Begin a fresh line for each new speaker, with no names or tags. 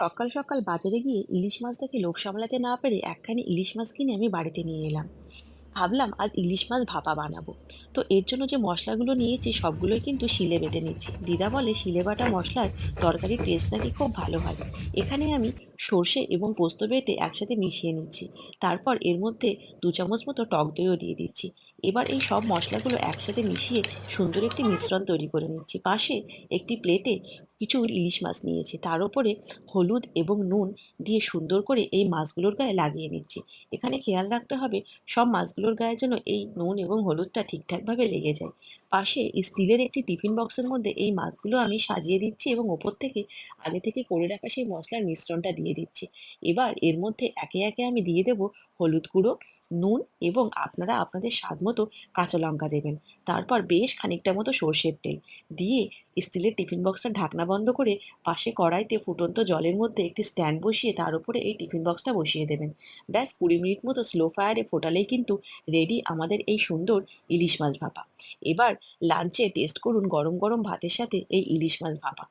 সকাল সকাল বাজারে গিয়ে ইলিশ মাছ দেখে লোভ সামলাতে না পেরে একখানি ইলিশ মাছ কিনে আমি বাড়িতে নিয়ে এলাম। ভাবলাম আজ ইলিশ মাছ ভাপা বানাবো। তো এর জন্য যে মশলাগুলো নিয়েছি সবগুলোই কিন্তু শিলে বেটে নিচ্ছি। দিদা বলে, শিলে বাটা মশলার তরকারির টেস্ট নাকি খুব ভালো হয়। এখানে আমি সর্ষে এবং পোস্ত বেটে একসাথে মিশিয়ে নিচ্ছি। তারপর এর মধ্যে দু চামচ মতো টক দইও দিয়ে দিচ্ছি। এবার এই সব মশলাগুলো একসাথে মিশিয়ে সুন্দর একটি মিশ্রণ তৈরি করে নিচ্ছি। পাশে একটি প্লেটে কিছু ইলিশ মাছ নিয়েছি। তার উপরে হলুদ এবং নুন দিয়ে সুন্দর করে এই মাছগুলোর গায়ে লাগিয়ে নিচ্ছি। এখানে খেয়াল রাখতে হবে, সব মাছগুলোর গায়ে যেন এই নুন এবং হলুদটা ঠিকঠাকভাবে লেগে যায়। পাশে স্টিলের একটি টিফিন বক্সের মধ্যে এই মাছগুলো আমি সাজিয়ে দিচ্ছি এবং ওপর থেকে আগে থেকে করে রাখা সেই মশলার মিশ্রণটা দিয়ে দিচ্ছি। এবার এর মধ্যে একে একে আমি দিয়ে দেব হলুদ গুঁড়ো, নুন এবং আপনারা আপনাদের স্বাদ মতো কাঁচা লঙ্কা দেবেন। তারপর বেশ খানিকটা মতো সর্ষের তেল দিয়ে স্টিলের টিফিন বক্সটা ঢাকনা বন্ধ করে পাশে কড়াইতে ফুটন্ত জলের মধ্যে একটি স্ট্যান্ড বসিয়ে তার উপরে এই টিফিন বক্সটা বসিয়ে দেবেন। ব্যাস কুড়ি মিনিট মতো স্লো ফায়ারে ফোটালেই কিন্তু রেডি আমাদের এই সুন্দর ইলিশ মাছ ভাপা। এবার লাঞ্চে টেস্ট করুন গরম গরম ভাতের সাথে এই ইলিশ মাছ ভাপা।